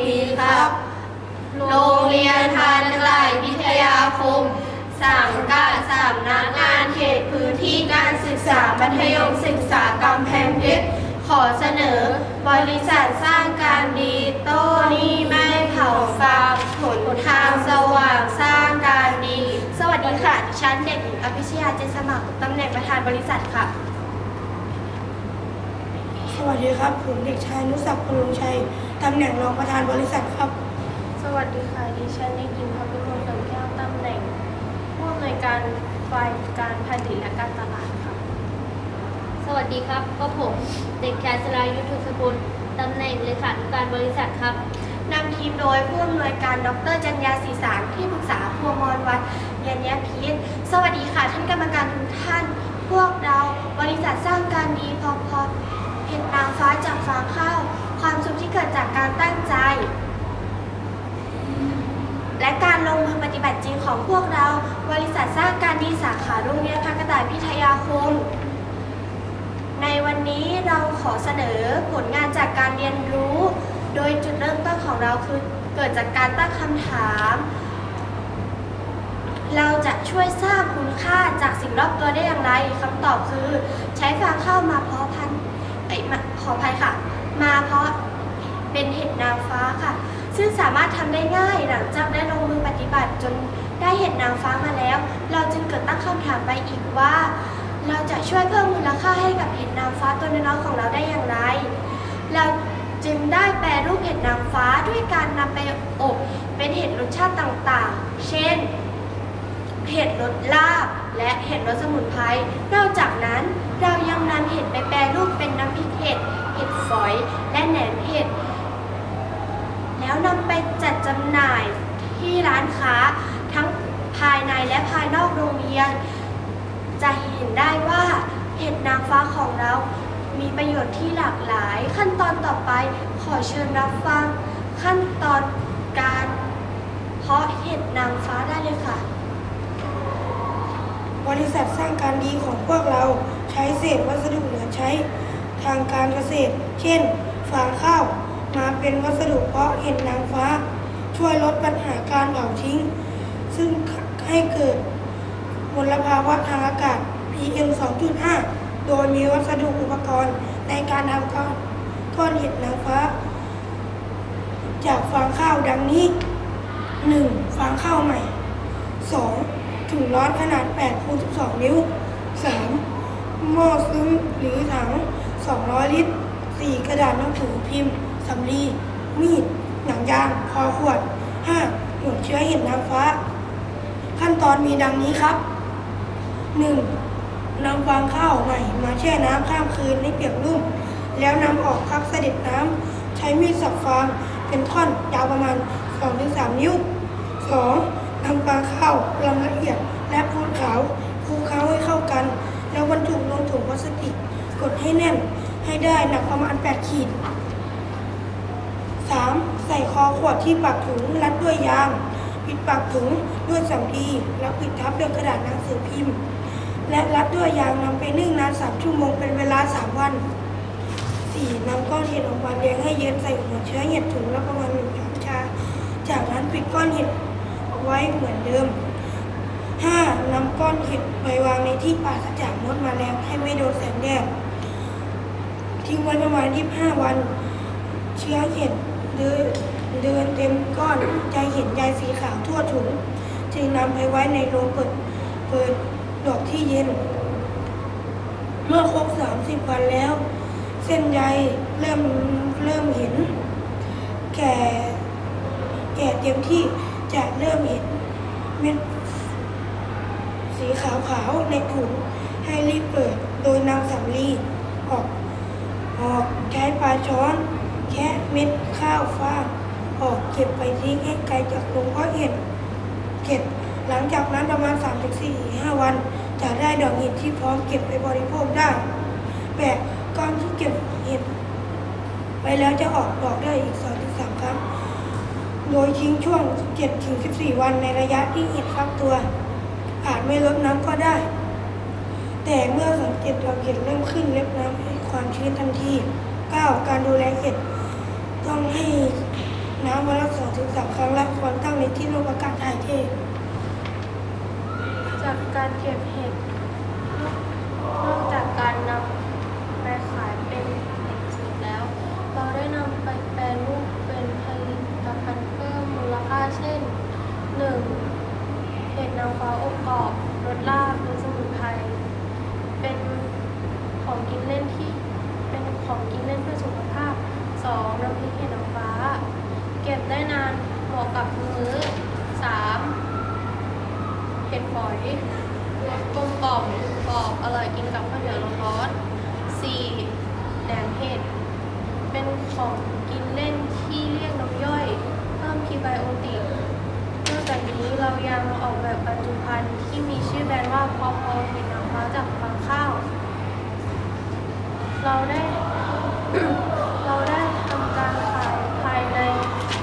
ดีครับ โรงเรียนทันไกลพิทยาคม สังกัดสำนักงานเขตพื้นที่การศึกษามัธยมศึกษากำแพงเพชรขอเสนอ บริษัทสร้างการดีโต้นี่ไม่เผาฟางหนทางสว่างสร้างการดี สวัสดีค่ะดิฉันเด็กหญิงอภิชยาเจนสมัครตำแหน่งประธานบริษัทค่ะ วัสดีครับ ผมเด็กชายนุสักดิ์พลุงชัย ตำแหน่งรองประธานบริษัทครับ สวัสดีค่ะ ดิฉันเด็กหญิงพพิมลเติมแก้วตำแหน่งผู้อำนวยการฝ่ายการผลิตและการตลาดค่ะ สวัสดีครับ ก็ผมเด็กชายสรายุทธสกุลตำแหน่งเลขาธิการบริษัทครับนำทีมโดยผู้อำนวยการดรจัญญาศรีสารที่ปรึกษาพวงมรวัดเยันยพีษสวัสดีค่ะ ท่านกรรมการทุกท่าน พวกเราบริษัทสร้างการดีพอพอเห็นนางฟ้าจากฟางข้าว ความสุขที่เกิดจากการตั้งใจ และการลงมือปฏิบัติจริงของพวกเรา บริษัทสร้างการดีสาขาโรงเรียนพักกระต่ายพิทยาคม ในวันนี้เราขอเสนอผลงานจากการเรียนรู้ โดยจุดเริ่มต้นของเราคือเกิดจากการตั้งคำถาม เราจะช่วยสร้างคุณค่าจากสิ่งรอบตัวได้อย่างไรคำตอบคือ ใช้ฟางข้าวมาเพาะพันธุ์ อ้ยขออภัยค่ะ มาเพราะเป็นเห็ดนางฟ้าค่ะ ซึ่งสามารถทำได้ง่ายหลังจากได้ลงมือปฏิบัติจนได้เห็ดนางฟ้ามาแล้ว เราจึงเกิดตั้งคำถามไปอีกว่า เราจะช่วยเพิ่มมูลค่าให้กับเห็ดนางฟ้าตัวน้อยของเราได้อย่างไร เราจึงได้แปรรูปเห็ดนางฟ้าด้วยการนำไปอบเป็นเห็ดรสชาติต่างๆ เช่น เห็ดรสลาบ และเห็ดรสสมุนไพร นอกจากนั้นเรายังนำเห็ดไปแปรรูปเป็นน้ำพริกเห็ด เห็ดฝอย และแหนมเห็ด แล้วนำไปจัดจำหน่ายที่ร้านค้าทั้งภายในและภายนอกโรงเรียน จะเห็นได้ว่าเห็ดนางฟ้าของเรา มีประโยชน์ที่หลากหลาย ขั้นตอนต่อไปขอเชิญรับฟัง ขั้นตอนการเพาะเห็ดนางฟ้าได้เลยค่ะ บริษัทสร้างการดีของพวกเราใช้เศษวัสดุเหลือใช้ทางการเกษตร เช่น ฟางข้าว มาเป็นวัสดุเพาะเห็ดนางฟ้า ช่วยลดปัญหาการเผาทิ้ง ซึ่งให้เกิดมลภาวะทางอากาศ PM 2.5 โดยมีวัสดุอุปกรณ์ในการทำก้อนก้อนเห็ดนางฟ้า จากฟางข้าวดังนี้ 1. ฟางข้าวใหม่ 2. ถุงร้อนขนาด8คูณ12 นิ้ว 3. หม้อซึ้งหรือถัง 200 ลิตร 4. กระดาษหนังสือพิมพ์สำลีมีด หนังยาง คอขวด 5. หัวเชื้อเห็ดนางฟ้า ขั้นตอนมีดังนี้ครับ 1. นำฟางข้าวใหม่ มาแช่น้ำข้ามคืนให้เปียกนุ่ม แล้วนำออกพักเสด็จน้ำ ใช้มีดสับฟางเป็นท่อนยาวประมาณ 2-3 นิ้ว 2. นำฟาข้าวลำละเอียดและปูนขาวคลุกเคล้าให้เข้ากัน แล้วบรรจุลงถุงพลาสติก กดให้แน่นให้ได้หนักประมาณ 8 ขีด 3. ใส่คอขวดที่ปากถุงรัดด้วยยาง ปิดปากถุงด้วยสำลีแล้วปิดทับด้วยกระดาษหนังสือพิมพ์ และรัดด้วยยางนำไปนึ่งนาน3ชั่วโมงเป็นเวลา 3 วัน 4. นำก้อนเห็ดออกมาเลี้ยงให้เย็นใส่หัวเชื้อเห็ดถุงและประมาณหนึ่งช้อนชา จากนั้นปิดก้อนเห็ด ไว้เหมือนเดิม 5. นำก้อนเห็ดไปวางในที่ปราศจากมดมาแมลงให้ไม่โดนแสงแดดทิ้งไว้ประมาณ 25 วัน เชื้อเห็ดเดินเดินเต็มก้อนจเห็นใยสีขาวทั่วถุง จึงนำไปไว้ในโรงเปิดเปิดดอกที่เย็น เมื่อครบ 30 วันแล้ว เส้นใยเริ่มเริ่มเห็น แก่แก่เต็มที่ จะเริ่มเห็นเม็ดสีขาวๆในถุงให้รีบเปิดโดยนำสำลีออกออกใช้ปลาช้อน แค่เม็ดข้าวฟ่างออกเก็บไปทิ้งให้ไกลจากโรงเพาะเห็ดเก็บหลังจากนั้นประมาณ 3-4-5 วัน จะได้ดอกเห็ดที่พร้อมเก็บไปบริโภคได้แปะก้อนที่เก็บเห็ดไปแล้วจะออกดอกได้อีก2-3ครั้ง โดยทิ้งช่วง 7-14 วันในระยะที่เห็ดฟักตัว อาจไม่ลดน้ำก็ได้ แต่เมื่อสังเกตดอกเห็ดเริ่มขึ้นเล็บน้ำให้ความชื้นทันที 9. การดูแลเห็ดต้องให้น้ถึงสามครั้งและควรตั้งในที่ร่มอากาศถ่ายเทจากการเก็บเห็ดนอกจากการนำไปขายเป็นเห็ดสดแล้ว เราได้นำไปแปรรูปเป็นผลิตภัณฑ์เพิ่มมูลค่าเช่น 1. เห็ดนางฟ้าอบกรอบรสลาบเป็นสมุนไพรเป็นของกินเล่นที่เป็นของกินเล่นเพื่อสุขภาพ 2. น้ำพริกเห็ดนางฟ้า เก็บได้นานเหมาะกับมื้อ 3. เห็ดฝอยรสกลมกล่อมกรอบอร่อยกินกับข้าวเหนียวร้อน 4. แหนมเห็ด เป็นของกินเล่นที่เรียกน้ำย่อยเพิ่มพีไบโอติกนอกจากนี้เรายังออกแบบบรรจุภัณฑ์ที่มีชื่อแบรนด์ว่าพอพอเห็ดนางฟ้าจากฟางข้าว เราได้ เราได้ทำการขายภายใน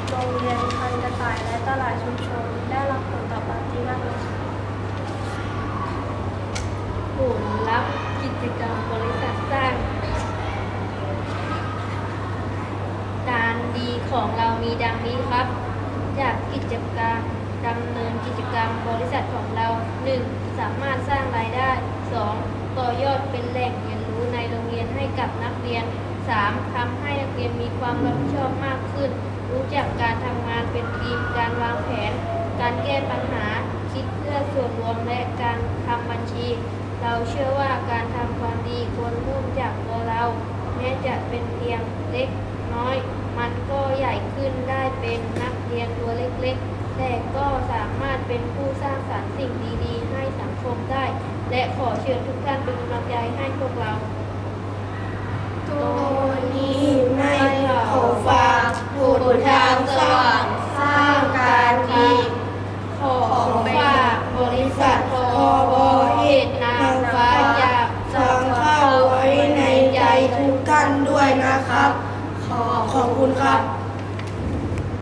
โรงเรียนพันกระต่ายและตลาดชุมชน ได้รับผลตอบรับดีมากเลยค่ะ ผลลัพธ์ กิจกรรมบริษัทสร้าง การดีของเรามีดังนี้ครับ จากกิจกรรมดำเนินกิจกรรมบริษัทของเรา 1. สามารถสร้างรายได้ 2. ต่อยอดเป็นแหล่งเรียนรู้ในโรงเรียนให้กับนักเรียน 3. ทำให้นักเรียนมีความรับผิดชอบมากขึ้น รู้จักการทำงานเป็นทีม การวางแผน การแก้ปัญหา คิดเพื่อส่วนรวมและการทำี เราเชื่อว่าการทำความดีควรเริ่มจากตัวเรา แม้จะเป็นเพียงเล็กน้อย มันก็ใหญ่ขึ้นได้เป็นนักเรียนตัวเล็กๆ แต่ก็สามารถเป็นผู้สร้างสรรค์สิ่งดีๆ ให้สังคมได้ และขอเชิญทุกท่านเป็นกำลังใจให้พวกเราตัวนี้ไม่ขอฝากผุดทางสว่าง